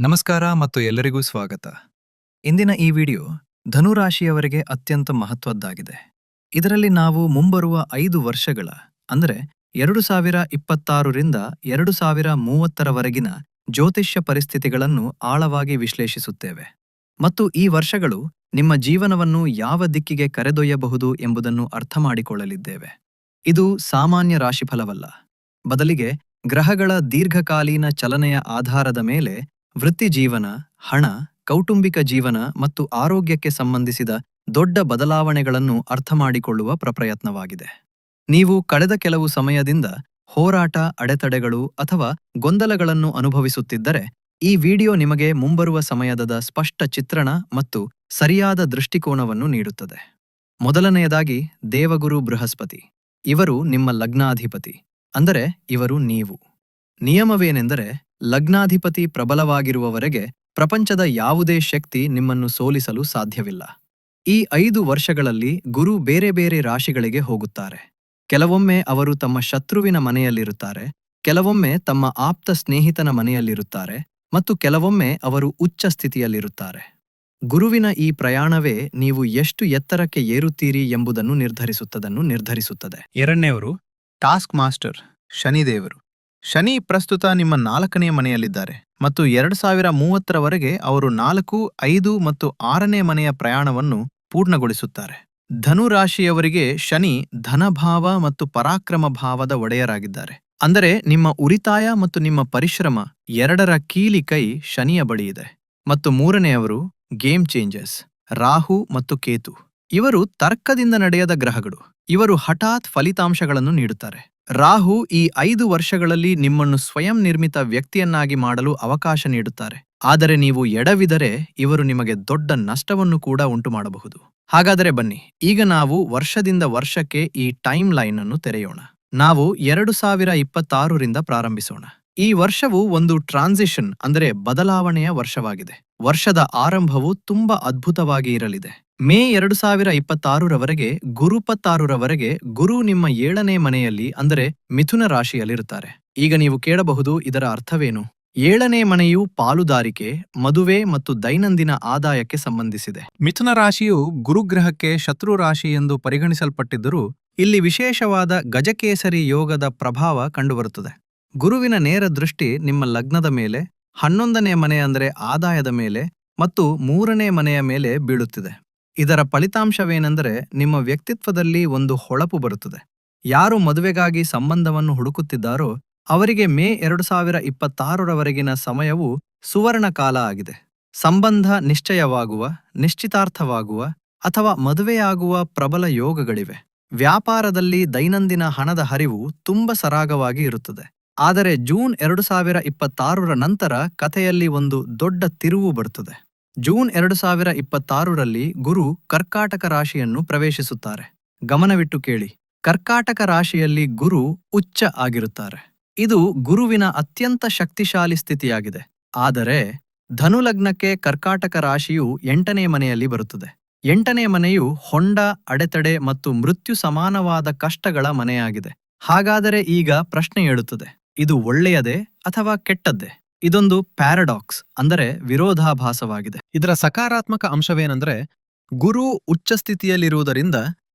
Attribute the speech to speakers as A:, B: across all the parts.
A: ನಮಸ್ಕಾರ ಮತ್ತು ಎಲ್ಲರಿಗೂ ಸ್ವಾಗತ. ಇಂದಿನ ಈ ವಿಡಿಯೋ ಧನುರಾಶಿಯವರಿಗೆ ಅತ್ಯಂತ ಮಹತ್ವದ್ದಾಗಿದೆ. ಇದರಲ್ಲಿ ನಾವು ಮುಂಬರುವ ಐದು ವರ್ಷಗಳ, ಅಂದರೆ ಎರಡು ಸಾವಿರ ಇಪ್ಪತ್ತಾರರಿಂದ ಎರಡು ಸಾವಿರ ಮೂವತ್ತರವರೆಗಿನ ಜ್ಯೋತಿಷ್ಯ ಪರಿಸ್ಥಿತಿಗಳನ್ನು ಆಳವಾಗಿ ವಿಶ್ಲೇಷಿಸುತ್ತೇವೆ. ಮತ್ತು ಈ ವರ್ಷಗಳು ನಿಮ್ಮ ಜೀವನವನ್ನು ಯಾವ ದಿಕ್ಕಿಗೆ ಕರೆದೊಯ್ಯಬಹುದು ಎಂಬುದನ್ನು ಅರ್ಥಮಾಡಿಕೊಳ್ಳಲಿದ್ದೇವೆ ಇದು ಸಾಮಾನ್ಯ ರಾಶಿಫಲವಲ್ಲ. ಬದಲಿಗೆ ಗ್ರಹಗಳ ದೀರ್ಘಕಾಲೀನ ಚಲನೆಯ ಆಧಾರದ ಮೇಲೆ ವೃತ್ತಿ ಜೀವನ, ಹಣ, ಕೌಟುಂಬಿಕ ಜೀವನ ಮತ್ತು ಆರೋಗ್ಯಕ್ಕೆ ಸಂಬಂಧಿಸಿದ ದೊಡ್ಡ ಬದಲಾವಣೆಗಳನ್ನು ಅರ್ಥಮಾಡಿಕೊಳ್ಳುವ ಪ್ರಪ್ರಯತ್ನವಾಗಿದೆ. ನೀವು ಕಳೆದ ಕೆಲವು ಸಮಯದಿಂದ ಹೋರಾಟ, ಅಡೆತಡೆಗಳು ಅಥವಾ ಗೊಂದಲಗಳನ್ನು ಅನುಭವಿಸುತ್ತಿದ್ದರೆ, ಈ ವಿಡಿಯೋ ನಿಮಗೆ ಮುಂಬರುವ ಸಮಯದ ಸ್ಪಷ್ಟ ಚಿತ್ರಣ ಮತ್ತು ಸರಿಯಾದ ದೃಷ್ಟಿಕೋನವನ್ನು ನೀಡುತ್ತದೆ. ಮೊದಲನೆಯದಾಗಿ, ದೇವಗುರು ಬೃಹಸ್ಪತಿ. ಇವರು ನಿಮ್ಮ ಲಗ್ನಾಧಿಪತಿ. ಅಂದರೆ ಇವರು ನೀವು. ನಿಯಮವೇನೆಂದರೆ ಲಗ್ನಾಧಿಪತಿ ಪ್ರಬಲವಾಗಿರುವವರೆಗೆ ಪ್ರಪಂಚದ ಯಾವುದೇ ಶಕ್ತಿ ನಿಮ್ಮನ್ನು ಸೋಲಿಸಲು ಸಾಧ್ಯವಿಲ್ಲ. ಈ ಐದು ವರ್ಷಗಳಲ್ಲಿ ಗುರು ಬೇರೆ ಬೇರೆ ರಾಶಿಗಳಿಗೆ ಹೋಗುತ್ತಾರೆ. ಕೆಲವೊಮ್ಮೆ ಅವರು ತಮ್ಮ ಶತ್ರುವಿನ ಮನೆಯಲ್ಲಿರುತ್ತಾರೆ, ಕೆಲವೊಮ್ಮೆ ತಮ್ಮ ಆಪ್ತ ಸ್ನೇಹಿತನ ಮನೆಯಲ್ಲಿರುತ್ತಾರೆ ಮತ್ತು ಕೆಲವೊಮ್ಮೆ ಅವರು ಉಚ್ಚ ಸ್ಥಿತಿಯಲ್ಲಿರುತ್ತಾರೆ. ಗುರುವಿನ ಈ ಪ್ರಯಾಣವೇ ನೀವು ಎಷ್ಟು ಎತ್ತರಕ್ಕೆ ಏರುತ್ತೀರಿ ಎಂಬುದನ್ನು ನಿರ್ಧರಿಸುತ್ತದನ್ನು ನಿರ್ಧರಿಸುತ್ತದೆ.
B: ಎರಡನೆಯವರು ಟಾಸ್ಕ್ ಮಾಸ್ಟರ್ ಶನಿದೇವರು. ಶನಿ ಪ್ರಸ್ತುತ ನಿಮ್ಮ ನಾಲ್ಕನೇ ಮನೆಯಲ್ಲಿದ್ದಾರೆ ಮತ್ತು ಎರಡು ಸಾವಿರ ಮೂವತ್ತರವರೆಗೆ ಅವರು ನಾಲ್ಕು, ಐದು ಮತ್ತು ಆರನೇ ಮನೆಯ ಪ್ರಯಾಣವನ್ನು ಪೂರ್ಣಗೊಳಿಸುತ್ತಾರೆ. ಧನು ರಾಶಿಯವರಿಗೆ ಶನಿ ಧನಭಾವ ಮತ್ತು ಪರಾಕ್ರಮ ಭಾವದ ಒಡೆಯರಾಗಿದ್ದಾರೆ. ಅಂದರೆ ನಿಮ್ಮ ಉರಿತಾಯ ಮತ್ತು ನಿಮ್ಮ ಪರಿಶ್ರಮ ಎರಡರ ಕೀಲಿ ಕೈ ಶನಿಯ ಬಳಿಯಿದೆ ಮತ್ತು ಮೂರನೆಯವರು ಗೇಮ್ ಚೇಂಜಸ್ ರಾಹು ಮತ್ತು ಕೇತು. ಇವರು ತರ್ಕದಿಂದ ನಡೆಯದ ಗ್ರಹಗಳು. ಇವರು ಹಠಾತ್ ಫಲಿತಾಂಶಗಳನ್ನು ನೀಡುತ್ತಾರೆ. ರಾಹು ಈ ಐದು ವರ್ಷಗಳಲ್ಲಿ ನಿಮ್ಮನ್ನು ಸ್ವಯಂ ನಿರ್ಮಿತ ವ್ಯಕ್ತಿಯನ್ನಾಗಿ ಮಾಡಲು ಅವಕಾಶ ನೀಡುತ್ತಾರೆ. ಆದರೆ ನೀವು ಎಡವಿದರೆ ಇವರು ನಿಮಗೆ ದೊಡ್ಡ ನಷ್ಟವನ್ನು ಕೂಡ ಉಂಟು ಮಾಡಬಹುದು ಹಾಗಾದರೆ ಬನ್ನಿ, ಈಗ ನಾವು ವರ್ಷದಿಂದ ವರ್ಷಕ್ಕೆ ಈ ಟೈಮ್ ಲೈನ್ ಅನ್ನು ತೆರೆಯೋಣ. ನಾವು ಎರಡು ಸಾವಿರ ಇಪ್ಪತ್ತಾರರಿಂದ ಪ್ರಾರಂಭಿಸೋಣ. ಈ ವರ್ಷವು ಒಂದು ಟ್ರಾನ್ಸಿಷನ್ ಅಂದರೆ ಬದಲಾವಣೆಯ ವರ್ಷವಾಗಿದೆ. ವರ್ಷದ ಆರಂಭವು ತುಂಬಾ ಅದ್ಭುತವಾಗಿ ಇರಲಿದೆ. ಮೇ ಎರಡು ಸಾವಿರ ಇಪ್ಪತ್ತಾರರವರೆಗೆ ಗುರುಪತ್ತಾರರವರೆಗೆ ಗುರು ನಿಮ್ಮ ಏಳನೇ ಮನೆಯಲ್ಲಿ, ಅಂದರೆ ಮಿಥುನ ರಾಶಿಯಲ್ಲಿರುತ್ತಾರೆ. ಈಗ ನೀವು ಕೇಳಬಹುದು ಇದರ ಅರ್ಥವೇನು. ಏಳನೇ ಮನೆಯು ಪಾಲುದಾರಿಕೆ, ಮದುವೆ ಮತ್ತು ದೈನಂದಿನ ಆದಾಯಕ್ಕೆ ಸಂಬಂಧಿಸಿದೆ.
A: ಮಿಥುನ ರಾಶಿಯು ಗುರುಗ್ರಹಕ್ಕೆ ಶತ್ರು ರಾಶಿ ಎಂದು ಪರಿಗಣಿಸಲ್ಪಟ್ಟಿದ್ದರೂ, ಇಲ್ಲಿ ವಿಶೇಷವಾದ ಗಜಕೇಸರಿ ಯೋಗದ ಪ್ರಭಾವ ಕಂಡುಬರುತ್ತದೆ. ಗುರುವಿನ ನೇರ ದೃಷ್ಟಿ ನಿಮ್ಮ ಲಗ್ನದ ಮೇಲೆ, ಹನ್ನೊಂದನೇ ಮನೆ ಅಂದರೆ ಆದಾಯದ ಮೇಲೆ ಮತ್ತು ಮೂರನೇ ಮನೆಯ ಮೇಲೆ ಬೀಳುತ್ತಿದೆ. ಇದರ ಫಲಿತಾಂಶವೇನೆಂದರೆ ನಿಮ್ಮ ವ್ಯಕ್ತಿತ್ವದಲ್ಲಿ ಒಂದು ಹೊಳಪು ಬರುತ್ತದೆ. ಯಾರು ಮದುವೆಗಾಗಿ ಸಂಬಂಧವನ್ನು ಹುಡುಕುತ್ತಿದ್ದಾರೋ ಅವರಿಗೆ ಮೇ ಎರಡು ಸಾವಿರ ಇಪ್ಪತ್ತಾರರವರೆಗಿನ ಸಮಯವು ಸುವರ್ಣ ಕಾಲ ಆಗಿದೆ. ಸಂಬಂಧ ನಿಶ್ಚಯವಾಗುವ, ನಿಶ್ಚಿತಾರ್ಥವಾಗುವ ಅಥವಾ ಮದುವೆಯಾಗುವ ಪ್ರಬಲ ಯೋಗಗಳಿವೆ. ವ್ಯಾಪಾರದಲ್ಲಿ ದೈನಂದಿನ ಹಣದ ಹರಿವು ತುಂಬ ಸರಾಗವಾಗಿ ಇರುತ್ತದೆ. ಆದರೆ ಜೂನ್ ಎರಡು ಸಾವಿರ ಇಪ್ಪತ್ತಾರರ ನಂತರ ಕಥೆಯಲ್ಲಿ ಒಂದು ದೊಡ್ಡ ತಿರುವು ಬರುತ್ತದೆ. ಜೂನ್ ಎರಡು ಸಾವಿರ ಇಪ್ಪತ್ತಾರರಲ್ಲಿ ಗುರು ಕರ್ಕಾಟಕ ರಾಶಿಯನ್ನು ಪ್ರವೇಶಿಸುತ್ತಾರೆ. ಗಮನವಿಟ್ಟು ಕೇಳಿ. ಕರ್ಕಾಟಕ ರಾಶಿಯಲ್ಲಿ ಗುರು ಉಚ್ಚ ಆಗಿರುತ್ತಾರೆ. ಇದು ಗುರುವಿನ ಅತ್ಯಂತ ಶಕ್ತಿಶಾಲಿ ಸ್ಥಿತಿಯಾಗಿದೆ. ಆದರೆ ಧನುಲಗ್ನಕ್ಕೆ ಕರ್ಕಾಟಕ ರಾಶಿಯು ಎಂಟನೇ ಮನೆಯಲ್ಲಿ ಬರುತ್ತದೆ. ಎಂಟನೇ ಮನೆಯು ಹೊಂಡ, ಅಡೆತಡೆ ಮತ್ತು ಮೃತ್ಯು ಸಮಾನವಾದ ಕಷ್ಟಗಳ ಮನೆಯಾಗಿದೆ. ಹಾಗಾದರೆ ಈಗ ಪ್ರಶ್ನೆ ಏಳುತ್ತದೆ. ಇದು ಒಳ್ಳೆಯದೇ ಅಥವಾ ಕೆಟ್ಟದ್ದೇ? ಇದೊಂದು ಪ್ಯಾರಡಾಕ್ಸ್, ಅಂದರೆ ವಿರೋಧಾಭಾಸವಾಗಿದೆ.
B: ಇದರ ಸಕಾರಾತ್ಮಕ ಅಂಶವೇನೆಂದರೆ, ಗುರು ಉಚ್ಚ ಸ್ಥಿತಿಯಲ್ಲಿರುವುದರಿಂದ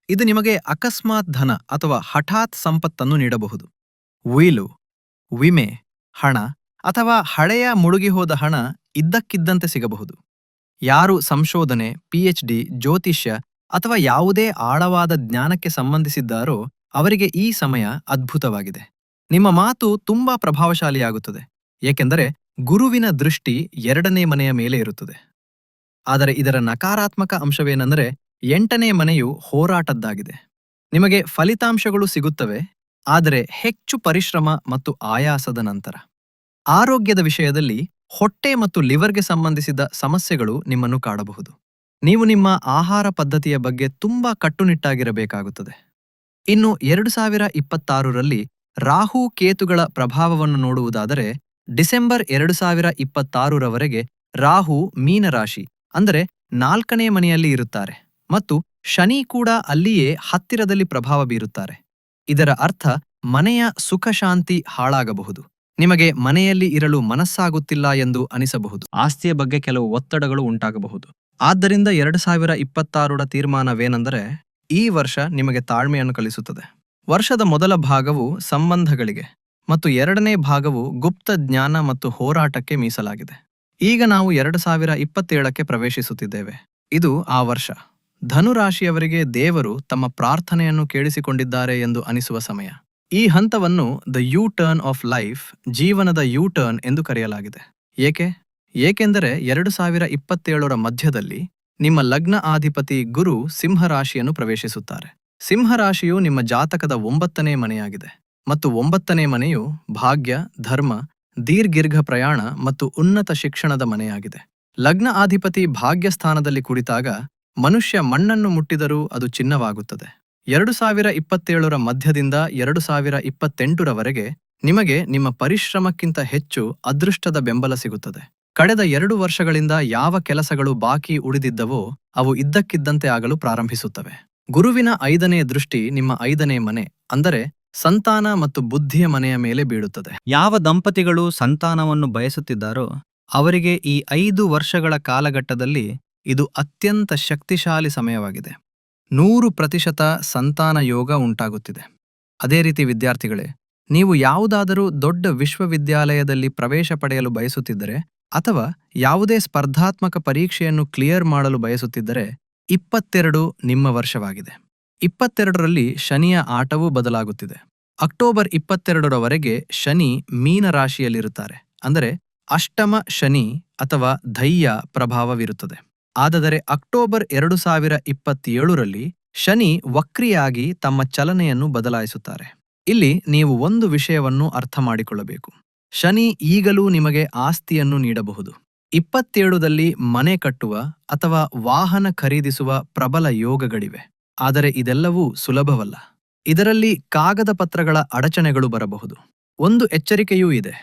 B: ಇದು ನಿಮಗೆ ಅಕಸ್ಮಾತ್ ಧನ ಅಥವಾ ಹಠಾತ್ ಸಂಪತ್ತನ್ನು ನೀಡಬಹುದು.
A: ಉಯಿಲು ವಿಮೆ, ಹಣ ಅಥವಾ ಹಳೆಯ ಮುಳುಗಿಹೋದ ಹಣ ಇದ್ದಕ್ಕಿದ್ದಂತೆ ಸಿಗಬಹುದು. ಯಾರು ಸಂಶೋಧನೆ, ಪಿಎಚ್ಡಿ, ಜ್ಯೋತಿಷ್ಯ ಅಥವಾ ಯಾವುದೇ ಆಳವಾದ ಜ್ಞಾನಕ್ಕೆ ಸಂಬಂಧಿಸಿದ್ದಾರೋ ಅವರಿಗೆ ಈ ಸಮಯ ಅದ್ಭುತವಾಗಿದೆ. ನಿಮ್ಮ ಮಾತು ತುಂಬಾ ಪ್ರಭಾವಶಾಲಿಯಾಗುತ್ತದೆ, ಏಕೆಂದರೆ ಗುರುವಿನ ದೃಷ್ಟಿ ಎರಡನೇ ಮನೆಯ ಮೇಲೆ ಇರುತ್ತದೆ. ಆದರೆ ಇದರ ನಕಾರಾತ್ಮಕ ಅಂಶವೇನೆಂದರೆ ಎಂಟನೇ ಮನೆಯು ಹೋರಾಟದ್ದಾಗಿದೆ. ನಿಮಗೆ ಫಲಿತಾಂಶಗಳು ಸಿಗುತ್ತವೆ, ಆದರೆ ಹೆಚ್ಚು ಪರಿಶ್ರಮ ಮತ್ತು ಆಯಾಸದ ನಂತರ. ಆರೋಗ್ಯದ ವಿಷಯದಲ್ಲಿ ಹೊಟ್ಟೆ ಮತ್ತು ಲಿವರ್ಗೆ ಸಂಬಂಧಿಸಿದ ಸಮಸ್ಯೆಗಳು ನಿಮ್ಮನ್ನು ಕಾಡಬಹುದು. ನೀವು ನಿಮ್ಮ ಆಹಾರ ಪದ್ಧತಿಯ ಬಗ್ಗೆ ತುಂಬಾ ಕಟ್ಟುನಿಟ್ಟಾಗಿರಬೇಕಾಗುತ್ತದೆ. ಇನ್ನು ಎರಡು ಸಾವಿರ ಇಪ್ಪತ್ತಾರರಲ್ಲಿ ರಾಹು ಕೇತುಗಳ ಪ್ರಭಾವವನ್ನು ನೋಡುವುದಾದರೆ ಡಿಸೆಂಬರ್ ಎರಡು ಸಾವಿರ ಇಪ್ಪತ್ತಾರರವರೆಗೆ ರಾಹು ಮೀನರಾಶಿ, ಅಂದರೆ ನಾಲ್ಕನೇ ಮನೆಯಲ್ಲಿ ಇರುತ್ತಾರೆ ಮತ್ತು ಶನಿ ಕೂಡ ಅಲ್ಲಿಯೇ ಹತ್ತಿರದಲ್ಲಿ ಪ್ರಭಾವ ಬೀರುತ್ತಾರೆ. ಇದರ ಅರ್ಥ ಮನೆಯ ಸುಖಶಾಂತಿ ಹಾಳಾಗಬಹುದು. ನಿಮಗೆ ಮನೆಯಲ್ಲಿ ಇರಲು ಮನಸ್ಸಾಗುತ್ತಿಲ್ಲ ಎಂದು ಅನಿಸಬಹುದು. ಆಸ್ತಿಯ ಬಗ್ಗೆ ಕೆಲವು ಒತ್ತಡಗಳು ಉಂಟಾಗಬಹುದು. ಆದ್ದರಿಂದ ಎರಡು ಸಾವಿರ ಇಪ್ಪತ್ತಾರರ ತೀರ್ಮಾನವೇನೆಂದರೆ ಈ ವರ್ಷ ನಿಮಗೆ ತಾಳ್ಮೆಯನ್ನು ಕಲಿಸುತ್ತದೆ. ವರ್ಷದ ಮೊದಲ ಭಾಗವು ಸಂಬಂಧಗಳಿಗೆ ಮತ್ತು ಎರಡನೇ ಭಾಗವು ಗುಪ್ತ ಜ್ಞಾನ ಮತ್ತು ಹೋರಾಟಕ್ಕೆ ಮೀಸಲಾಗಿದೆ. ಈಗ ನಾವು ಎರಡು ಸಾವಿರ ಇಪ್ಪತ್ತೇಳಕ್ಕೆ ಪ್ರವೇಶಿಸುತ್ತಿದ್ದೇವೆ. ಇದು ಆ ವರ್ಷ. ಧನುರಾಶಿಯವರಿಗೆ ದೇವರು ತಮ್ಮ ಪ್ರಾರ್ಥನೆಯನ್ನು ಕೇಳಿಸಿಕೊಂಡಿದ್ದಾರೆ ಎಂದು ಅನಿಸುವ ಸಮಯ. ಈ ಹಂತವನ್ನು the U turn of life ಜೀವನದ ಯು ಟರ್ನ್ ಎಂದು ಕರೆಯಲಾಗಿದೆ. ಏಕೆ? ಏಕೆಂದರೆ ಎರಡು ಸಾವಿರ ಇಪ್ಪತ್ತೇಳರ ಮಧ್ಯದಲ್ಲಿ ನಿಮ್ಮ ಲಗ್ನ ಆಧಿಪತಿ ಗುರು ಸಿಂಹರಾಶಿಯನ್ನು ಪ್ರವೇಶಿಸುತ್ತಾರೆ. ಸಿಂಹರಾಶಿಯು ನಿಮ್ಮ ಜಾತಕದ ಒಂಬತ್ತನೇ ಮನೆಯಾಗಿದೆ ಮತ್ತು ಒಂಬತ್ತನೇ ಮನೆಯು ಭಾಗ್ಯ, ಧರ್ಮ, ದೀರ್ಘಿರ್ಘ ಪ್ರಯಾಣ ಮತ್ತು ಉನ್ನತ ಶಿಕ್ಷಣದ ಮನೆಯಾಗಿದೆ. ಲಗ್ನ ಅಧಿಪತಿ ಭಾಗ್ಯ ಸ್ಥಾನದಲ್ಲಿ ಕುಳಿತಾಗ ಮನುಷ್ಯ ಮಣ್ಣನ್ನು ಮುಟ್ಟಿದರೂ ಅದು ಚಿನ್ನವಾಗುತ್ತದೆ. ಎರಡು ಸಾವಿರ ಇಪ್ಪತ್ತೇಳರ ಮಧ್ಯದಿಂದ ಎರಡು ಸಾವಿರ ಇಪ್ಪತ್ತೆಂಟರವರೆಗೆ ನಿಮಗೆ ನಿಮ್ಮ ಪರಿಶ್ರಮಕ್ಕಿಂತ ಹೆಚ್ಚು ಅದೃಷ್ಟದ ಬೆಂಬಲ ಸಿಗುತ್ತದೆ. ಕಳೆದ ಎರಡು ವರ್ಷಗಳಿಂದ ಯಾವ ಕೆಲಸಗಳು ಬಾಕಿ ಉಳಿದಿದ್ದವೋ ಅವು ಇದ್ದಕ್ಕಿದ್ದಂತೆ ಆಗಲು ಪ್ರಾರಂಭಿಸುತ್ತವೆ. ಗುರುವಿನ ಐದನೇ ದೃಷ್ಟಿ ನಿಮ್ಮ ಐದನೇ ಮನೆ, ಅಂದರೆ ಸಂತಾನ ಮತ್ತು ಬುದ್ಧಿಯ ಮನೆಯ ಮೇಲೆ ಬೀಳುತ್ತದೆ.
B: ಯಾವ ದಂಪತಿಗಳು ಸಂತಾನವನ್ನು ಬಯಸುತ್ತಿದ್ದಾರೋ, ಅವರಿಗೆ ಈ ಐದು ವರ್ಷಗಳ ಕಾಲಘಟ್ಟದಲ್ಲಿ ಇದು ಅತ್ಯಂತ ಶಕ್ತಿಶಾಲಿ ಸಮಯವಾಗಿದೆ. ನೂರು ಪ್ರತಿಶತ ಸಂತಾನ ಯೋಗ ಉಂಟಾಗುತ್ತಿದೆ. ಅದೇ ರೀತಿ ವಿದ್ಯಾರ್ಥಿಗಳೇ, ನೀವು ಯಾವುದಾದರೂ ದೊಡ್ಡ ವಿಶ್ವವಿದ್ಯಾಲಯದಲ್ಲಿ ಪ್ರವೇಶ ಪಡೆಯಲು ಬಯಸುತ್ತಿದ್ದರೆ, ಅಥವಾ ಯಾವುದೇ ಸ್ಪರ್ಧಾತ್ಮಕ ಪರೀಕ್ಷೆಯನ್ನು ಕ್ಲಿಯರ್ ಮಾಡಲು ಬಯಸುತ್ತಿದ್ದರೆ ಇಪ್ಪತ್ತೆರಡು ನಿಮ್ಮ ವರ್ಷವಾಗಿದೆ. ಇಪ್ಪತ್ತೆರಡರಲ್ಲಿ ಶನಿಯ ಆಟವೂ ಬದಲಾಗುತ್ತಿದೆ. ಅಕ್ಟೋಬರ್ ಇಪ್ಪತ್ತೆರಡರವರೆಗೆ ಶನಿ ಮೀನ ರಾಶಿಯಲ್ಲಿರುತ್ತಾರೆ. ಅಂದರೆ ಅಷ್ಟಮ ಶನಿ ಅಥವಾ ಧೈಯ್ಯ ಪ್ರಭಾವವಿರುತ್ತದೆ. ಆದರೆ ಅಕ್ಟೋಬರ್ ಎರಡು ಸಾವಿರ ಇಪ್ಪತ್ತೇಳರಲ್ಲಿ ಶನಿ ವಕ್ರಿಯಾಗಿ ತಮ್ಮ ಚಲನೆಯನ್ನು ಬದಲಾಯಿಸುತ್ತಾರೆ. ಇಲ್ಲಿ ನೀವು ಒಂದು ವಿಷಯವನ್ನು ಅರ್ಥ ಮಾಡಿಕೊಳ್ಳಬೇಕು. ಶನಿ ಈಗಲೂ ನಿಮಗೆ ಆಸ್ತಿಯನ್ನು ನೀಡಬಹುದು. ಇಪ್ಪತ್ತೇಳದಲ್ಲಿ ಮನೆ ಕಟ್ಟುವ ಅಥವಾ ವಾಹನ ಖರೀದಿಸುವ ಪ್ರಬಲ ಯೋಗಗಳಿವೆ. ಆದರೆ ಇದೆಲ್ಲವೂ ಸುಲಭವಲ್ಲ. ಇದರಲ್ಲಿ ಕಾಗದ ಪತ್ರಗಳ ಅಡಚಣೆಗಳು ಬರಬಹುದು. ಒಂದು ಎಚ್ಚರಿಕೆಯೂ ಇದೆ.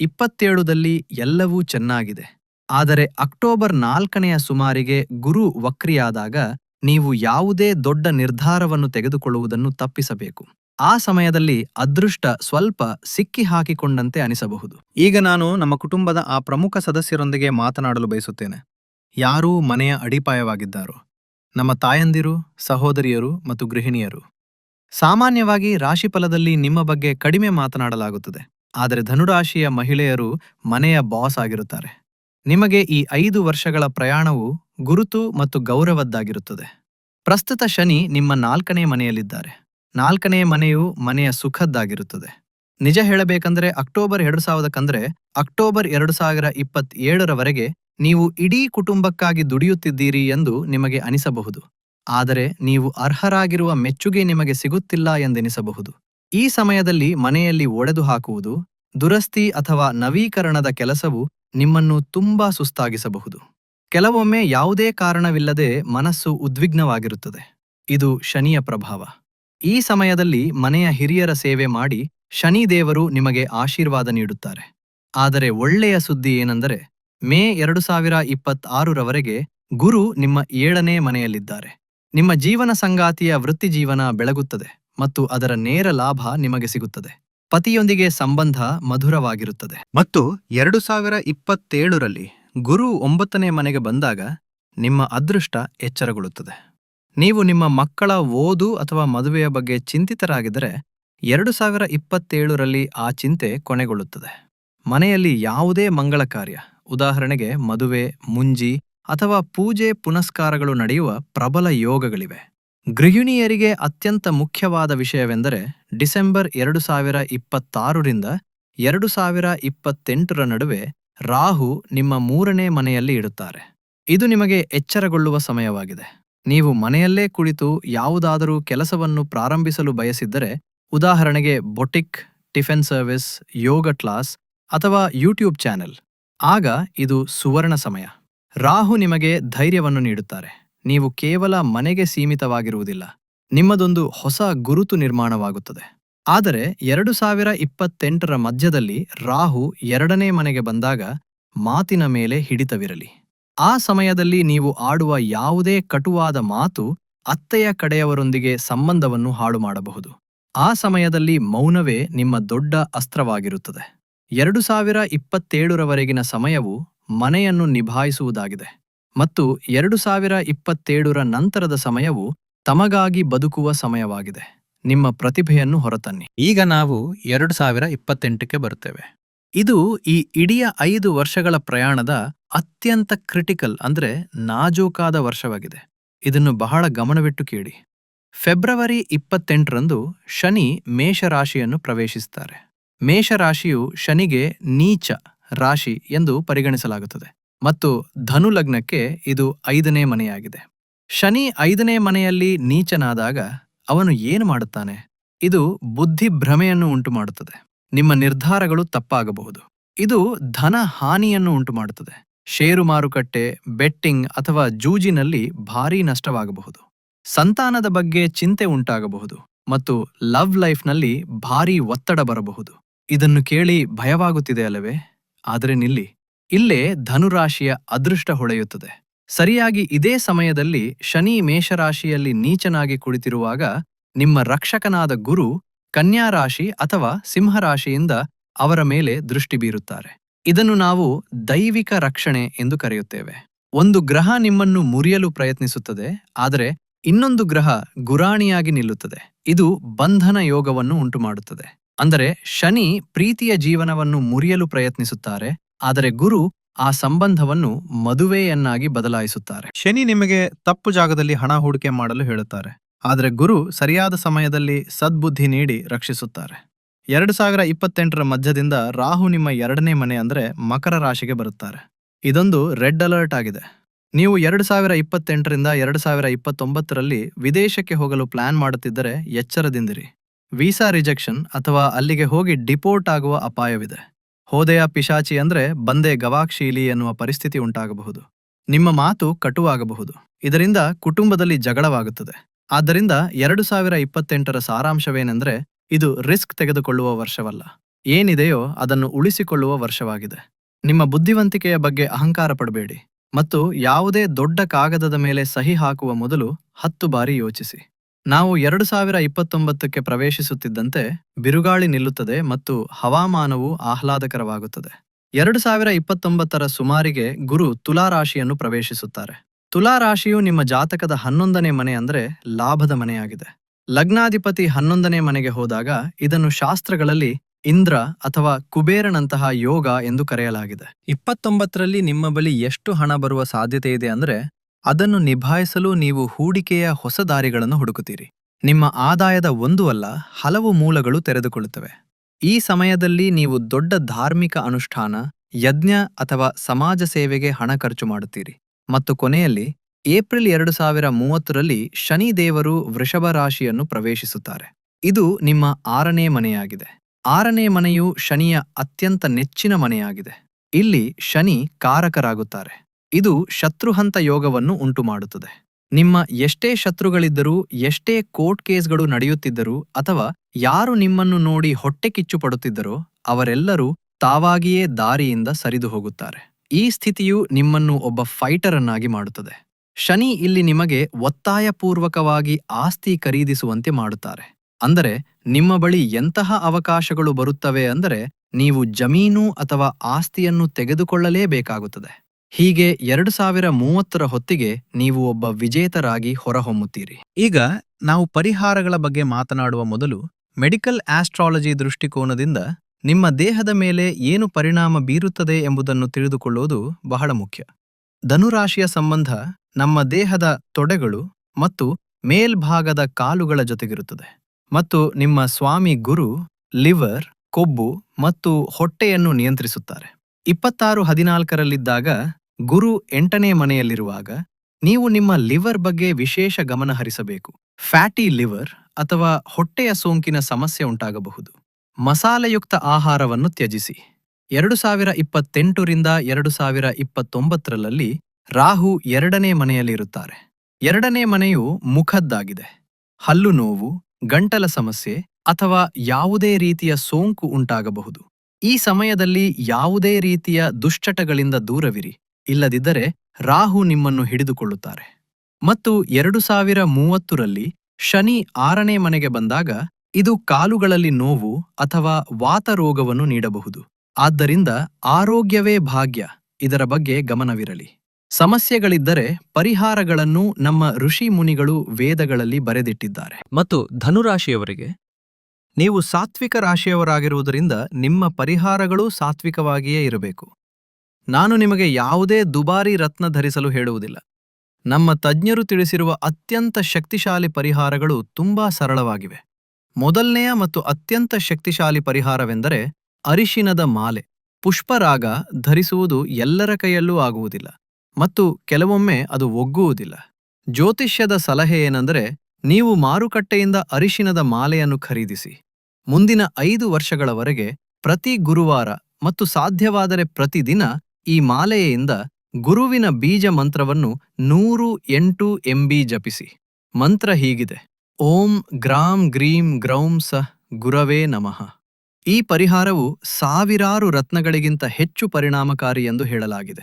B: ಇಪ್ಪತ್ತೇಳದಲ್ಲಿ ಎಲ್ಲವೂ ಚೆನ್ನಾಗಿದೆ. ಆದರೆ ಅಕ್ಟೋಬರ್ ನಾಲ್ಕನೆಯ ಸುಮಾರಿಗೆ ಗುರು ವಕ್ರಿಯಾದಾಗ ನೀವು ಯಾವುದೇ ದೊಡ್ಡ ನಿರ್ಧಾರವನ್ನು ತೆಗೆದುಕೊಳ್ಳುವುದನ್ನು ತಪ್ಪಿಸಬೇಕು. ಆ ಸಮಯದಲ್ಲಿ ಅದೃಷ್ಟ ಸ್ವಲ್ಪ ಸಿಕ್ಕಿ ಹಾಕಿಕೊಂಡಂತೆ ಅನಿಸಬಹುದು. ಈಗ ನಾನು ನಮ್ಮ ಕುಟುಂಬದ ಆ ಪ್ರಮುಖ ಸದಸ್ಯರೊಂದಿಗೆ ಮಾತನಾಡಲು ಬಯಸುತ್ತೇನೆ. ಯಾರೂ ಮನೆಯ ಅಡಿಪಾಯವಾಗಿದ್ದಾರೋ, ನಮ್ಮ ತಾಯಂದಿರು, ಸಹೋದರಿಯರು ಮತ್ತು ಗೃಹಿಣಿಯರು. ಸಾಮಾನ್ಯವಾಗಿ ರಾಶಿಫಲದಲ್ಲಿ ನಿಮ್ಮ ಬಗ್ಗೆ ಕಡಿಮೆ ಮಾತನಾಡಲಾಗುತ್ತದೆ. ಆದರೆ ಧನುರಾಶಿಯ ಮಹಿಳೆಯರು ಮನೆಯ ಬಾಸ್ ಆಗಿರುತ್ತಾರೆ. ನಿಮಗೆ ಈ ಐದು ವರ್ಷಗಳ ಪ್ರಯಾಣವು ಗುರುತು ಮತ್ತು ಗೌರವದ್ದಾಗಿರುತ್ತದೆ. ಪ್ರಸ್ತುತ ಶನಿ ನಿಮ್ಮ ನಾಲ್ಕನೇ ಮನೆಯಲ್ಲಿದ್ದಾರೆ. ನಾಲ್ಕನೇ ಮನೆಯು ಮನೆಯ ಸುಖದ್ದಾಗಿರುತ್ತದೆ. ನಿಜ ಹೇಳಬೇಕಂದ್ರೆ ಅಕ್ಟೋಬರ್ ಎರಡು ಸಾವಿರಕ್ಕಂದ್ರೆ ಅಕ್ಟೋಬರ್ ಎರಡು ಸಾವಿರ ಇಪ್ಪತ್ತೇಳರವರೆಗೆ ನೀವು ಇಡೀ ಕುಟುಂಬಕ್ಕಾಗಿ ದುಡಿಯುತ್ತಿದ್ದೀರಿ ಎಂದು ನಿಮಗೆ ಅನಿಸಬಹುದು. ಆದರೆ ನೀವು ಅರ್ಹರಾಗಿರುವ ಮೆಚ್ಚುಗೆ ನಿಮಗೆ ಸಿಗುತ್ತಿಲ್ಲ ಎಂದೆನಿಸಬಹುದು. ಈ ಸಮಯದಲ್ಲಿ ಮನೆಯಲ್ಲಿ ಒಡೆದು ಹಾಕುವುದು, ದುರಸ್ತಿ ಅಥವಾ ನವೀಕರಣದ ಕೆಲಸವು ನಿಮ್ಮನ್ನು ತುಂಬಾ ಸುಸ್ತಾಗಿಸಬಹುದು. ಕೆಲವೊಮ್ಮೆ ಯಾವುದೇ ಕಾರಣವಿಲ್ಲದೆ ಮನಸ್ಸು ಉದ್ವಿಗ್ನವಾಗಿರುತ್ತದೆ. ಇದು ಶನಿಯ ಪ್ರಭಾವ. ಈ ಸಮಯದಲ್ಲಿ ಮನೆಯ ಹಿರಿಯರ ಸೇವೆ ಮಾಡಿ ಶನಿದೇವರು ನಿಮಗೆ ಆಶೀರ್ವಾದ ನೀಡುತ್ತಾರೆ. ಆದರೆ ಒಳ್ಳೆಯ ಸುದ್ದಿ ಏನೆಂದರೆ, ಮೇ ಎರಡು ಸಾವಿರ ಇಪ್ಪತ್ತಾರರವರೆಗೆ ಗುರು ನಿಮ್ಮ ಏಳನೇ ಮನೆಯಲ್ಲಿದ್ದಾರೆ. ನಿಮ್ಮ ಜೀವನ ಸಂಗಾತಿಯ ವೃತ್ತಿಜೀವನ ಬೆಳಗುತ್ತದೆ ಮತ್ತು ಅದರ ನೇರ ಲಾಭ ನಿಮಗೆ ಸಿಗುತ್ತದೆ. ಪತಿಯೊಂದಿಗೆ ಸಂಬಂಧ ಮಧುರವಾಗಿರುತ್ತದೆ. ಮತ್ತು ಎರಡು ಸಾವಿರ ಇಪ್ಪತ್ತೇಳರಲ್ಲಿ ಗುರು ಒಂಬತ್ತನೇ ಮನೆಗೆ ಬಂದಾಗ ನಿಮ್ಮ ಅದೃಷ್ಟ ಎಚ್ಚರಗೊಳ್ಳುತ್ತದೆ. ನೀವು ನಿಮ್ಮ ಮಕ್ಕಳ ಓದು ಅಥವಾ ಮದುವೆಯ ಬಗ್ಗೆ ಚಿಂತಿತರಾಗಿದ್ದರೆ ಎರಡು ಸಾವಿರ ಇಪ್ಪತ್ತೇಳರಲ್ಲಿ ಆ ಚಿಂತೆ ಕೊನೆಗೊಳ್ಳುತ್ತದೆ. ಮನೆಯಲ್ಲಿ ಯಾವುದೇ ಮಂಗಳ ಕಾರ್ಯ, ಉದಾಹರಣೆಗೆ ಮದುವೆ, ಮುಂಜಿ ಅಥವಾ ಪೂಜೆ ಪುನಸ್ಕಾರಗಳು ನಡೆಯುವ ಪ್ರಬಲ ಯೋಗಗಳಿವೆ. ಗೃಹಿಣಿಯರಿಗೆ ಅತ್ಯಂತ ಮುಖ್ಯವಾದ ವಿಷಯವೆಂದರೆ ಡಿಸೆಂಬರ್ ಎರಡು ಸಾವಿರ ಇಪ್ಪತ್ತಾರರಿಂದ ಎರಡು ಸಾವಿರ ಇಪ್ಪತ್ತೆಂಟರ ನಡುವೆ ರಾಹು ನಿಮ್ಮ ಮೂರನೇ ಮನೆಯಲ್ಲಿ ಇಡುತ್ತಾರೆ. ಇದು ನಿಮಗೆ ಎಚ್ಚರಗೊಳ್ಳುವ ಸಮಯವಾಗಿದೆ. ನೀವು ಮನೆಯಲ್ಲೇ ಕುಳಿತು ಯಾವುದಾದರೂ ಕೆಲಸವನ್ನು ಪ್ರಾರಂಭಿಸಲು ಬಯಸಿದ್ದರೆ, ಉದಾಹರಣೆಗೆ boutique, tiffin service, yoga class ಅಥವಾ ಯೂಟ್ಯೂಬ್ ಚಾನೆಲ್. ಆಗ ಇದು ಸುವರ್ಣ ಸಮಯ. ರಾಹು ನಿಮಗೆ ಧೈರ್ಯವನ್ನು ನೀಡುತ್ತಾರೆ. ನೀವು ಕೇವಲ ಮನೆಗೆ ಸೀಮಿತವಾಗಿರುವುದಿಲ್ಲ. ನಿಮ್ಮದೊಂದು ಹೊಸ ಗುರುತು ನಿರ್ಮಾಣವಾಗುತ್ತದೆ. ಆದರೆ ಎರಡು ಸಾವಿರ ಇಪ್ಪತ್ತೆಂಟರ ಮಧ್ಯದಲ್ಲಿ ರಾಹು ಎರಡನೇ ಮನೆಗೆ ಬಂದಾಗ ಮಾತಿನ ಮೇಲೆ ಹಿಡಿತವಿರಲಿ. ಆ ಸಮಯದಲ್ಲಿ ನೀವು ಆಡುವ ಯಾವುದೇ ಕಟುವಾದ ಮಾತು ಅತ್ತೆಯ ಕಡೆಯವರೊಂದಿಗೆ ಸಂಬಂಧವನ್ನು ಹಾಳು ಮಾಡಬಹುದು ಆ ಸಮಯದಲ್ಲಿ ಮೌನವೇ ನಿಮ್ಮ ದೊಡ್ಡ ಅಸ್ತ್ರವಾಗಿರುತ್ತದೆ.
A: ಎರಡು ಸಾವಿರ ಇಪ್ಪತ್ತೇಳರವರೆಗಿನ ಸಮಯವು ಮನೆಯನ್ನು ನಿಭಾಯಿಸುವುದಾಗಿದೆ. ಮತ್ತು ಎರಡು ಸಾವಿರ ಇಪ್ಪತ್ತೇಳರ ನಂತರದ ಸಮಯವು ತಮಗಾಗಿ ಬದುಕುವ ಸಮಯವಾಗಿದೆ. ನಿಮ್ಮ ಪ್ರತಿಭೆಯನ್ನು ಹೊರತನ್ನಿ.
B: ಈಗ ನಾವು ಎರಡು ಸಾವಿರ ಇಪ್ಪತ್ತೆಂಟಕ್ಕೆ ಬರುತ್ತೇವೆ.
A: ಇದು ಈ ಇಡೀ ಐದು ವರ್ಷಗಳ ಪ್ರಯಾಣದ ಅತ್ಯಂತ ಕ್ರಿಟಿಕಲ್ ಅಂದ್ರೆ ನಾಜೂಕಾದ ವರ್ಷವಾಗಿದೆ. ಇದನ್ನು ಬಹಳ ಗಮನವಿಟ್ಟು ಕೇಳಿ. ಫೆಬ್ರವರಿ ಇಪ್ಪತ್ತೆಂಟರಂದು ಶನಿ ಮೇಷರಾಶಿಯನ್ನು ಪ್ರವೇಶಿಸುತ್ತಾರೆ ಮೇಷರಾಶಿಯು ಶನಿಗೆ ನೀಚ ರಾಶಿ ಎಂದು ಪರಿಗಣಿಸಲಾಗುತ್ತದೆ. ಮತ್ತು ಧನು ಲಗ್ನಕ್ಕೆ ಇದು ಐದನೇ ಮನೆಯಾಗಿದೆ. ಶನಿ ಐದನೇ ಮನೆಯಲ್ಲಿ ನೀಚನಾದಾಗ ಅವನು ಏನು ಮಾಡುತ್ತಾನೆ? ಇದು ಬುದ್ಧಿಭ್ರಮೆಯನ್ನು ಉಂಟುಮಾಡುತ್ತದೆ. ನಿಮ್ಮ ನಿರ್ಧಾರಗಳು ತಪ್ಪಾಗಬಹುದು. ಇದು ಧನ ಹಾನಿಯನ್ನು ಉಂಟುಮಾಡುತ್ತದೆ. ಷೇರು ಮಾರುಕಟ್ಟೆ, ಬೆಟ್ಟಿಂಗ್ ಅಥವಾ ಜೂಜಿನಲ್ಲಿ ಭಾರೀ ನಷ್ಟವಾಗಬಹುದು. ಸಂತಾನದ ಬಗ್ಗೆ ಚಿಂತೆ ಉಂಟಾಗಬಹುದು ಮತ್ತು ಲವ್ ಲೈಫ್ನಲ್ಲಿ ಭಾರೀ ಒತ್ತಡ ಬರಬಹುದು. ಇದನ್ನು ಕೇಳಿ ಭಯವಾಗುತ್ತಿದೆ ಅಲ್ಲವೇ? ಆದರೆ ನಿಲ್ಲಿ. ಇಲ್ಲೇ ಧನುರಾಶಿಯ ಅದೃಷ್ಟ ಹೊಳೆಯುತ್ತದೆ. ಸರಿಯಾಗಿ ಇದೇ ಸಮಯದಲ್ಲಿ ಶನಿ ಮೇಷರಾಶಿಯಲ್ಲಿ ನೀಚನಾಗಿ ಕುಳಿತಿರುವಾಗ ನಿಮ್ಮ ರಕ್ಷಕನಾದ ಗುರು ಕನ್ಯಾ ರಾಶಿ ಅಥವಾ ಸಿಂಹರಾಶಿಯಿಂದ ಅವರ ಮೇಲೆ ದೃಷ್ಟಿ ಬೀರುತ್ತಾರೆ. ಇದನ್ನು ನಾವು ದೈವಿಕ ರಕ್ಷಣೆ ಎಂದು ಕರೆಯುತ್ತೇವೆ. ಒಂದು ಗ್ರಹ ನಿಮ್ಮನ್ನು ಮುರಿಯಲು ಪ್ರಯತ್ನಿಸುತ್ತದೆ, ಆದರೆ ಇನ್ನೊಂದು ಗ್ರಹ ಗುರಾಣಿಯಾಗಿ ನಿಲ್ಲುತ್ತದೆ. ಇದು ಬಂಧನ ಯೋಗವನ್ನು ಉಂಟುಮಾಡುತ್ತದೆ. ಅಂದರೆ ಶನಿ ಪ್ರೀತಿಯ ಜೀವನವನ್ನು ಮುರಿಯಲು ಪ್ರಯತ್ನಿಸುತ್ತಾರೆ, ಆದರೆ ಗುರು ಆ ಸಂಬಂಧವನ್ನು ಮದುವೆಯನ್ನಾಗಿ ಬದಲಾಯಿಸುತ್ತಾರೆ.
B: ಶನಿ ನಿಮಗೆ ತಪ್ಪು ಜಾಗದಲ್ಲಿ ಹಣ ಹೂಡಿಕೆ ಮಾಡಲು ಹೇಳುತ್ತಾರೆ. ಆದರೆ ಗುರು ಸರಿಯಾದ ಸಮಯದಲ್ಲಿ ಸದ್ಬುದ್ಧಿ ನೀಡಿ ರಕ್ಷಿಸುತ್ತಾರೆ. ಎರಡು ಸಾವಿರ ಇಪ್ಪತ್ತೆಂಟರ ಮಧ್ಯದಿಂದ ರಾಹು ನಿಮ್ಮ ಎರಡನೇ ಮನೆ ಅಂದರೆ ಮಕರ ರಾಶಿಗೆ ಬರುತ್ತಾರೆ. ಇದೊಂದು ರೆಡ್ ಅಲರ್ಟ್ ಆಗಿದೆ. ನೀವು ಎರಡು ಸಾವಿರ ಇಪ್ಪತ್ತೆಂಟರಿಂದ ಎರಡು ಸಾವಿರ ಇಪ್ಪತ್ತೊಂಬತ್ತರಲ್ಲಿ ವಿದೇಶಕ್ಕೆ ಹೋಗಲು ಪ್ಲಾನ್ ಮಾಡುತ್ತಿದ್ದರೆ ಎಚ್ಚರದಿಂದಿರಿ. ವೀಸಾ ರಿಜೆಕ್ಷನ್ ಅಥವಾ ಅಲ್ಲಿಗೆ ಹೋಗಿ ಡಿಪೋರ್ಟ್ ಆಗುವ ಅಪಾಯವಿದೆ. ಹೋದೆಯ ಪಿಶಾಚಿ ಅಂದ್ರೆ ಬಂದೆ ಗವಾಕ್ಷೀಲಿ ಎನ್ನುವ ಪರಿಸ್ಥಿತಿ ಉಂಟಾಗಬಹುದು. ನಿಮ್ಮ ಮಾತು ಕಟುವಾಗಬಹುದು. ಇದರಿಂದ ಕುಟುಂಬದಲ್ಲಿ ಜಗಳವಾಗುತ್ತದೆ. ಆದ್ದರಿಂದ ಎರಡು ಸಾವಿರ ಇಪ್ಪತ್ತೆಂಟರ ಸಾರಾಂಶವೇನೆಂದರೆ ಇದು ರಿಸ್ಕ್ ತೆಗೆದುಕೊಳ್ಳುವ ವರ್ಷವಲ್ಲ. ಏನಿದೆಯೋ ಅದನ್ನು ಉಳಿಸಿಕೊಳ್ಳುವ ವರ್ಷವಾಗಿದೆ. ನಿಮ್ಮ ಬುದ್ಧಿವಂತಿಕೆಯ ಬಗ್ಗೆ ಅಹಂಕಾರ ಪಡಬೇಡಿ ಮತ್ತು ಯಾವುದೇ ದೊಡ್ಡ ಕಾಗದದ ಮೇಲೆ ಸಹಿ ಹಾಕುವ ಮೊದಲು ಹತ್ತು ಬಾರಿ ಯೋಚಿಸಿ. ನಾವು ಎರಡು ಸಾವಿರ ಇಪ್ಪತ್ತೊಂಬತ್ತಕ್ಕೆ ಪ್ರವೇಶಿಸುತ್ತಿದ್ದಂತೆ ಬಿರುಗಾಳಿ ನಿಲ್ಲುತ್ತದೆ ಮತ್ತು ಹವಾಮಾನವು ಆಹ್ಲಾದಕರವಾಗುತ್ತದೆ. ಎರಡು ಸಾವಿರ ಇಪ್ಪತ್ತೊಂಬತ್ತರ ಸುಮಾರಿಗೆ ಗುರು ತುಲಾರಾಶಿಯನ್ನು ಪ್ರವೇಶಿಸುತ್ತಾರೆ. ತುಲಾರಾಶಿಯು ನಿಮ್ಮ ಜಾತಕದ ಹನ್ನೊಂದನೇ ಮನೆ ಅಂದ್ರೆ ಲಾಭದ ಮನೆಯಾಗಿದೆ. ಲಗ್ನಾಧಿಪತಿ ಹನ್ನೊಂದನೇ ಮನೆಗೆ ಹೋದಾಗ ಇದನ್ನು ಶಾಸ್ತ್ರಗಳಲ್ಲಿ ಇಂದ್ರ ಅಥವಾ ಕುಬೇರನಂತಹ ಯೋಗ ಎಂದು ಕರೆಯಲಾಗಿದೆ. ಇಪ್ಪತ್ತೊಂಬತ್ತರಲ್ಲಿ ನಿಮ್ಮ ಬಳಿ ಎಷ್ಟು ಹಣ ಬರುವ ಸಾಧ್ಯತೆ ಇದೆ ಅಂದ್ರೆ ಅದನ್ನು ನಿಭಾಯಿಸಲು ನೀವು ಹೂಡಿಕೆಯ ಹೊಸ ದಾರಿಗಳನ್ನು ಹುಡುಕುತ್ತೀರಿ. ನಿಮ್ಮ ಆದಾಯದ ಒಂದು ಅಲ್ಲ, ಹಲವು ಮೂಲಗಳು ತೆರೆದುಕೊಳ್ಳುತ್ತವೆ. ಈ ಸಮಯದಲ್ಲಿ ನೀವು ದೊಡ್ಡ ಧಾರ್ಮಿಕ ಅನುಷ್ಠಾನ, ಯಜ್ಞ ಅಥವಾ ಸಮಾಜ ಸೇವೆಗೆ ಹಣ ಖರ್ಚು ಮಾಡುತ್ತೀರಿ. ಮತ್ತು ಕೊನೆಯಲ್ಲಿ ಏಪ್ರಿಲ್ ಎರಡು ಸಾವಿರ ಮೂವತ್ತರಲ್ಲಿ ಶನಿ ದೇವರು ವೃಷಭ ರಾಶಿಯನ್ನು ಪ್ರವೇಶಿಸುತ್ತಾರೆ. ಇದು ನಿಮ್ಮ ಆರನೇ ಮನೆಯಾಗಿದೆ. ಆರನೇ ಮನೆಯು ಶನಿಯ ಅತ್ಯಂತ ನೆಚ್ಚಿನ ಮನೆಯಾಗಿದೆ. ಇಲ್ಲಿ ಶನಿ ಕಾರಕರಾಗುತ್ತಾರೆ. ಇದು ಶತ್ರುಹಂತ ಯೋಗವನ್ನು ಉಂಟುಮಾಡುತ್ತದೆ. ನಿಮ್ಮ ಎಷ್ಟೇ ಶತ್ರುಗಳಿದ್ದರೂ, ಎಷ್ಟೇ ಕೋರ್ಟ್ ಕೇಸ್ಗಳು ನಡೆಯುತ್ತಿದ್ದರೂ, ಅಥವಾ ಯಾರು ನಿಮ್ಮನ್ನು ನೋಡಿ ಹೊಟ್ಟೆ ಕಿಚ್ಚು ಪಡುತ್ತಿದ್ದರೋ ಅವರೆಲ್ಲರೂ ತಾವಾಗಿಯೇ ದಾರಿಯಿಂದ ಸರಿದು ಹೋಗುತ್ತಾರೆ ಈ ಸ್ಥಿತಿಯು ನಿಮ್ಮನ್ನು ಒಬ್ಬ ಫೈಟರನ್ನಾಗಿ ಮಾಡುತ್ತದೆ. ಶನಿ ಇಲ್ಲಿ ನಿಮಗೆ ಒತ್ತಾಯಪೂರ್ವಕವಾಗಿ ಆಸ್ತಿ ಖರೀದಿಸುವಂತೆ ಮಾಡುತ್ತಾರೆ. ಅಂದರೆ, ನಿಮ್ಮ ಬಳಿ ಎಂತಹ ಅವಕಾಶಗಳು ಬರುತ್ತವೆ ಅಂದರೆ, ನೀವು ಜಮೀನು ಅಥವಾ ಆಸ್ತಿಯನ್ನು ತೆಗೆದುಕೊಳ್ಳಲೇಬೇಕಾಗುತ್ತದೆ. ಹೀಗೆ ಎರಡು ಸಾವಿರ ಮೂವತ್ತರ ಹೊತ್ತಿಗೆ ನೀವು ಒಬ್ಬ ವಿಜೇತರಾಗಿ ಹೊರಹೊಮ್ಮುತ್ತೀರಿ. ಈಗ ನಾವು ಪರಿಹಾರಗಳ ಬಗ್ಗೆ ಮಾತನಾಡುವ ಮೊದಲು ಮೆಡಿಕಲ್ ಆಸ್ಟ್ರಾಲಜಿ ದೃಷ್ಟಿಕೋನದಿಂದ ನಿಮ್ಮ ದೇಹದ ಮೇಲೆ ಏನು ಪರಿಣಾಮ ಬೀರುತ್ತದೆ ಎಂಬುದನ್ನು ತಿಳಿದುಕೊಳ್ಳುವುದು ಬಹಳ ಮುಖ್ಯ. ಧನುರಾಶಿಯ ಸಂಬಂಧ ನಮ್ಮ ದೇಹದ ತೊಡೆಗಳು ಮತ್ತು ಮೇಲ್ಭಾಗದ ಕಾಲುಗಳ ಜೊತೆಗಿರುತ್ತದೆ. ಮತ್ತು ನಿಮ್ಮ ಸ್ವಾಮಿ ಗುರು, ಲಿವರ್, ಕೊಬ್ಬು ಮತ್ತು ಹೊಟ್ಟೆಯನ್ನು ನಿಯಂತ್ರಿಸುತ್ತಾರೆ. ಇಪ್ಪತ್ತಾರು ಹದಿನಾಲ್ಕರಲ್ಲಿದ್ದಾಗ ಗುರು ಎಂಟನೇ ಮನೆಯಲ್ಲಿರುವಾಗ ನೀವು ನಿಮ್ಮ ಲಿವರ್ ಬಗ್ಗೆ ವಿಶೇಷ ಗಮನ ಹರಿಸಬೇಕು ಫ್ಯಾಟಿ ಲಿವರ್ ಅಥವಾ ಹೊಟ್ಟೆಯ ಸೋಂಕಿನ ಸಮಸ್ಯೆ ಉಂಟಾಗಬಹುದು. ಮಸಾಲೆಯುಕ್ತ ಆಹಾರವನ್ನು ತ್ಯಜಿಸಿ. ಎರಡು ಸಾವಿರ ಇಪ್ಪತ್ತೆಂಟರಿಂದ ಎರಡು ಸಾವಿರ ಇಪ್ಪತ್ತೊಂಬತ್ತರಲ್ಲಿ ರಾಹು ಎರಡನೇ ಮನೆಯಲ್ಲಿರುತ್ತಾರೆ. ಎರಡನೇ ಮನೆಯು ಮುಖದ್ದಾಗಿದೆ. ಹಲ್ಲು ನೋವು, ಗಂಟಲ ಸಮಸ್ಯೆ ಅಥವಾ ಯಾವುದೇ ರೀತಿಯ ಸೋಂಕು ಉಂಟಾಗಬಹುದು. ಈ ಸಮಯದಲ್ಲಿ ಯಾವುದೇ ರೀತಿಯ ದುಶ್ಚಟಗಳಿಂದ ದೂರವಿರಿ. ಇಲ್ಲದಿದ್ದರೆ ರಾಹು ನಿಮ್ಮನ್ನು ಹಿಡಿದುಕೊಳ್ಳುತ್ತಾರೆ. ಮತ್ತು ಎರಡು ಸಾವಿರ ಮೂವತ್ತರಲ್ಲಿ ಶನಿ ಆರನೇ ಮನೆಗೆ ಬಂದಾಗ ಇದು ಕಾಲುಗಳಲ್ಲಿ ನೋವು ಅಥವಾ ವಾತರೋಗವನ್ನು ನೀಡಬಹುದು.
A: ಆದ್ದರಿಂದ ಆರೋಗ್ಯವೇ ಭಾಗ್ಯ, ಇದರ ಬಗ್ಗೆ ಗಮನವಿರಲಿ. ಸಮಸ್ಯೆಗಳಿದ್ದರೆ ಪರಿಹಾರಗಳನ್ನು ನಮ್ಮ ಋಷಿ ಮುನಿಗಳು ವೇದಗಳಲ್ಲಿ ಬರೆದಿಟ್ಟಿದ್ದಾರೆ.
C: ಮತ್ತು ಧನುರಾಶಿಯವರಿಗೆ,
A: ನೀವು ಸಾತ್ವಿಕ ರಾಶಿಯವರಾಗಿರುವುದರಿಂದ ನಿಮ್ಮ ಪರಿಹಾರಗಳೂ ಸಾತ್ವಿಕವಾಗಿಯೇ ಇರಬೇಕು. ನಾನು ನಿಮಗೆ ಯಾವುದೇ ದುಬಾರಿ ರತ್ನ ಧರಿಸಲು ಹೇಳುವುದಿಲ್ಲ. ನಮ್ಮ ತಜ್ಞರು ತಿಳಿಸಿರುವ ಅತ್ಯಂತ ಶಕ್ತಿಶಾಲಿ ಪರಿಹಾರಗಳು ತುಂಬಾ ಸರಳವಾಗಿವೆ. ಮೊದಲನೆಯ ಮತ್ತು ಅತ್ಯಂತ ಶಕ್ತಿಶಾಲಿ ಪರಿಹಾರವೆಂದರೆ ಅರಿಶಿನದ ಮಾಲೆ. ಪುಷ್ಪರಾಗ ಧರಿಸುವುದು ಎಲ್ಲರ ಕೈಯಲ್ಲೂ ಆಗುವುದಿಲ್ಲ ಮತ್ತು ಕೆಲವೊಮ್ಮೆ ಅದು ಒಗ್ಗುವುದಿಲ್ಲ. ಜ್ಯೋತಿಷ್ಯದ ಸಲಹೆ ಏನೆಂದರೆ ನೀವು ಮಾರುಕಟ್ಟೆಯಿಂದ ಅರಿಶಿನದ ಮಾಲೆಯನ್ನು ಖರೀದಿಸಿ. ಮುಂದಿನ ಐದು ವರ್ಷಗಳವರೆಗೆ ಪ್ರತಿ ಗುರುವಾರ ಮತ್ತು ಸಾಧ್ಯವಾದರೆ ಪ್ರತಿದಿನ ಈ ಮಾಲೆಯಿಂದ ಗುರುವಿನ ಬೀಜ ಮಂತ್ರವನ್ನು ನೂರು ಎಂಟು ಎಂಬಿ ಜಪಿಸಿ. ಮಂತ್ರ ಹೀಗಿದೆ. ಓಂ ಗ್ರಾಂ ಗ್ರೀಂ ಗ್ರೌಂ ಸಹ ಗುರವೇ ನಮಃ. ಈ ಪರಿಹಾರವು ಸಾವಿರಾರು ರತ್ನಗಳಿಗಿಂತ ಹೆಚ್ಚು ಪರಿಣಾಮಕಾರಿ ಎಂದು ಹೇಳಲಾಗಿದೆ.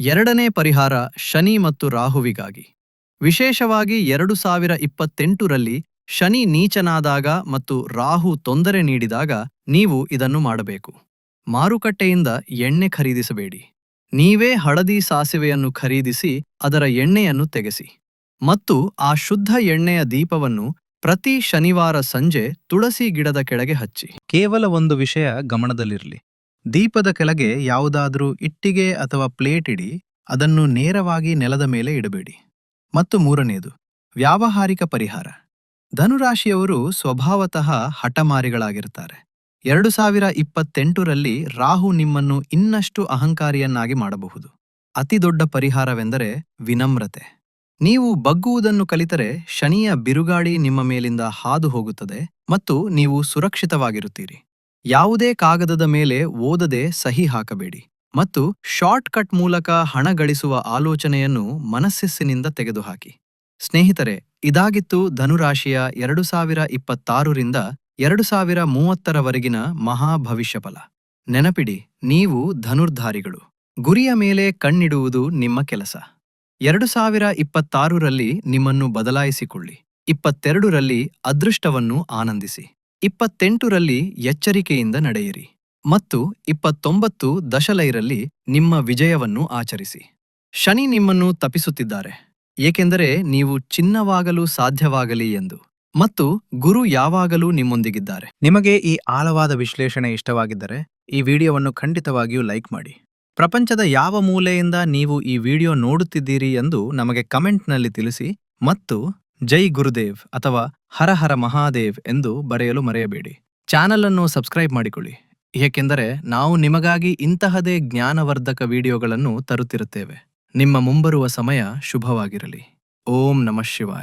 A: ಎರಡನೇ ಪರಿಹಾರ ಶನಿ ಮತ್ತು ರಾಹುವಿಗಾಗಿ. ವಿಶೇಷವಾಗಿ ಎರಡು ಸಾವಿರ ಇಪ್ಪತ್ತೆಂಟರಲ್ಲಿ ಶನಿ ನೀಚನಾದಾಗ ಮತ್ತು ರಾಹು ತೊಂದರೆ ನೀಡಿದಾಗ ನೀವು ಇದನ್ನು ಮಾಡಬೇಕು. ಮಾರುಕಟ್ಟೆಯಿಂದ ಎಣ್ಣೆ ಖರೀದಿಸಬೇಡಿ. ನೀವೇ ಹಳದಿ ಸಾಸಿವೆಯನ್ನು ಖರೀದಿಸಿ ಅದರ ಎಣ್ಣೆಯನ್ನು ತೆಗೆಸಿ. ಮತ್ತು ಆ ಶುದ್ಧ ಎಣ್ಣೆಯ ದೀಪವನ್ನು ಪ್ರತಿ ಶನಿವಾರ ಸಂಜೆ ತುಳಸಿ ಗಿಡದ ಕೆಳಗೆ ಹಚ್ಚಿ.
B: ಕೇವಲ ಒಂದು ವಿಷಯ ಗಮನದಲ್ಲಿರಲಿ. ದೀಪದ ಕೆಳಗೆ ಯಾವುದಾದರೂ ಇಟ್ಟಿಗೆ ಅಥವಾ ಪ್ಲೇಟ್ ಇಡಿ, ಅದನ್ನು ನೇರವಾಗಿ ನೆಲದ ಮೇಲೆ ಇಡಬೇಡಿ. ಮತ್ತು ಮೂರನೆಯದು ವ್ಯಾವಹಾರಿಕ ಪರಿಹಾರ. ಧನುರಾಶಿಯವರು ಸ್ವಭಾವತಃ ಹಠಮಾರಿಗಳಾಗಿರ್ತಾರೆ. ಎರಡು ಸಾವಿರ ಇಪ್ಪತ್ತೆಂಟರಲ್ಲಿ ರಾಹು ನಿಮ್ಮನ್ನು ಇನ್ನಷ್ಟು ಅಹಂಕಾರಿಯನ್ನಾಗಿ ಮಾಡಬಹುದು. ಅತಿದೊಡ್ಡ ಪರಿಹಾರವೆಂದರೆ ವಿನಮ್ರತೆ. ನೀವು ಬಗ್ಗುವುದನ್ನು ಕಲಿತರೆ ಶನಿಯ ಬಿರುಗಾಳಿ ನಿಮ್ಮ ಮೇಲಿಂದ ಹಾದು ಹೋಗುತ್ತದೆ ಮತ್ತು ನೀವು ಸುರಕ್ಷಿತವಾಗಿರುತ್ತೀರಿ. ಯಾವುದೇ ಕಾಗದದ ಮೇಲೆ ಓದದೆ ಸಹಿ ಹಾಕಬೇಡಿ ಮತ್ತು ಶಾರ್ಟ್ಕಟ್ ಮೂಲಕ ಹಣ ಗಳಿಸುವ ಆಲೋಚನೆಯನ್ನು ಮನಸ್ಸಿನಿಂದ ತೆಗೆದುಹಾಕಿ. ಸ್ನೇಹಿತರೆ, ಇದಾಗಿತ್ತು ಧನುರಾಶಿಯ ಎರಡು ಸಾವಿರ ಇಪ್ಪತ್ತಾರರಿಂದ ಎರಡು ಸಾವಿರ ಮೂವತ್ತರವರೆಗಿನ ಮಹಾಭವಿಷ್ಯಫಲ ನೆನಪಿಡಿ, ನೀವು ಧನುರ್ಧಾರಿಗಳು. ಗುರಿಯ ಮೇಲೆ ಕಣ್ಣಿಡುವುದು ನಿಮ್ಮ ಕೆಲಸ. ಎರಡು ಸಾವಿರ ಇಪ್ಪತ್ತಾರರಲ್ಲಿ ನಿಮ್ಮನ್ನು ಬದಲಾಯಿಸಿಕೊಳ್ಳಿ. ಇಪ್ಪತ್ತೆರಡರಲ್ಲಿ ಅದೃಷ್ಟವನ್ನು ಆನಂದಿಸಿ. ಇಪ್ಪತ್ತೆಂಟರಲ್ಲಿ ಎಚ್ಚರಿಕೆಯಿಂದ ನಡೆಯಿರಿ. ಮತ್ತು ಇಪ್ಪತ್ತೊಂಬತ್ತು ದಶಲೈರಲ್ಲಿ ನಿಮ್ಮ ವಿಜಯವನ್ನು ಆಚರಿಸಿ. ಶನಿ ನಿಮ್ಮನ್ನು ತಪಿಸುತ್ತಿದ್ದಾರೆ ಏಕೆಂದರೆ ನೀವು ಚಿನ್ನವಾಗಲು ಸಾಧ್ಯವಾಗಲಿ ಎಂದು. ಮತ್ತು ಗುರು ಯಾವಾಗಲೂ ನಿಮ್ಮೊಂದಿಗಿದ್ದಾರೆ. ನಿಮಗೆ ಈ ಆಳವಾದ ವಿಶ್ಲೇಷಣೆ ಇಷ್ಟವಾಗಿದ್ದರೆ ಈ ವಿಡಿಯೋವನ್ನು ಖಂಡಿತವಾಗಿಯೂ ಲೈಕ್ ಮಾಡಿ. ಪ್ರಪಂಚದ ಯಾವ ಮೂಲೆಯಿಂದ ನೀವು ಈ ವಿಡಿಯೋ ನೋಡುತ್ತಿದ್ದೀರಿ ಎಂದು ನಮಗೆ ಕಮೆಂಟ್ನಲ್ಲಿ ತಿಳಿಸಿ ಮತ್ತು ಜೈ ಗುರುದೇವ್ ಅಥವಾ ಹರ ಹರ ಮಹಾದೇವ್ ಎಂದು ಬರೆಯಲು ಮರೆಯಬೇಡಿ. ಚಾನಲ್ ಅನ್ನು ಸಬ್ಸ್ಕ್ರೈಬ್ ಮಾಡಿಕೊಳ್ಳಿ. ಏಕೆಂದರೆ ನಾವು ನಿಮಗಾಗಿ ಇಂತಹದೇ ಜ್ಞಾನವರ್ಧಕ ವಿಡಿಯೋಗಳನ್ನು ತರುತ್ತಿರುತ್ತೇವೆ. ನಿಮ್ಮ ಮುಂಬರುವ ಸಮಯ ಶುಭವಾಗಿರಲಿ. ಓಂ ನಮಃ ಶಿವಾಯ.